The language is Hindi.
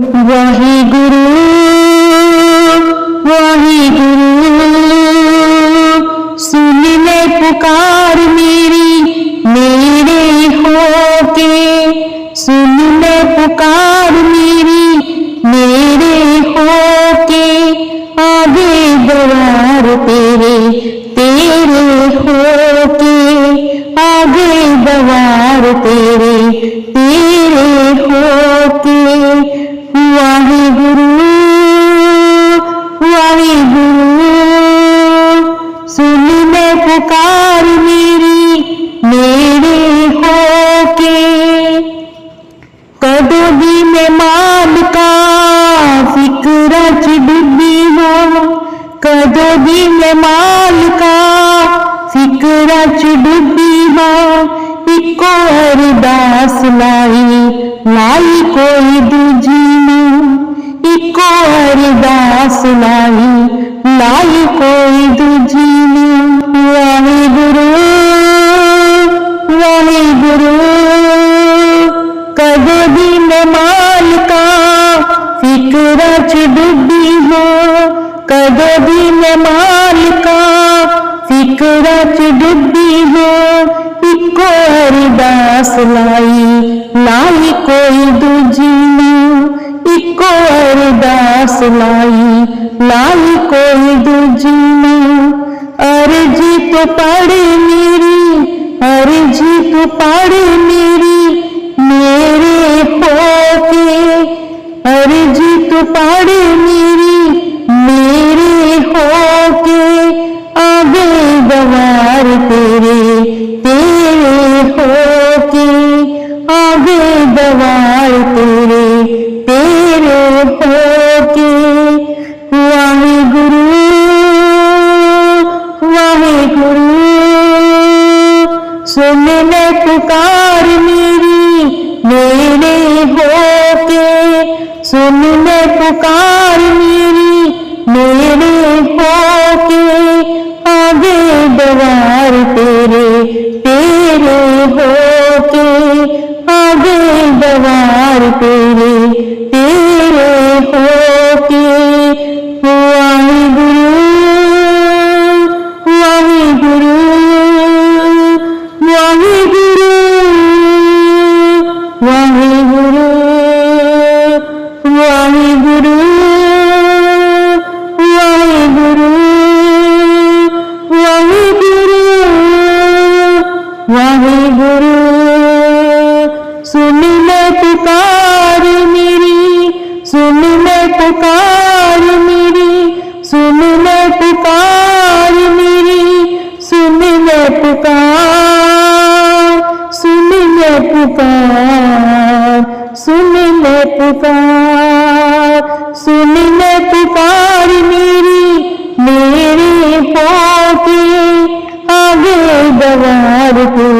वही गुरु वही गुरु। सुन ले पुकार मेरी, मेरे होके। सुन ले पुकार मेरी, मेरे होके। आगे दवार तेरे तेरे होके। आगे दवार तेरे कोई दूजी माँ इको अरदास लाई लाई कोई दूजी माँ वाहे गुरु वाहे गुरु। कदो दिन मालिका, फ़िक्र च डुबी हो कद दिन मालिका, फ़िक्र च डुबी हो। इको अरदास लाई लाई कोई जीना इको अरदास लाई लाई कोई दूजी ना अर्जी तो पड़े मेरी अर्जी तो पड़े मेरी, मेरे पोते। अर्जी तो पड़े मेरी, मेरे होके। आगे गवार तेरे तेरे होके। आगे गवार पुकार मेरी मेरे होके आगे दवार तेरे तेरे हो ले पुकार मेरी, सुन ले पुकार मेरी, सुन ले पुकार मेरी, सुन ले पुकार, सुन ले पुकार, सुन ले पुकार, सुन ले पुकार मेरी मेरी पाते आगे दवार के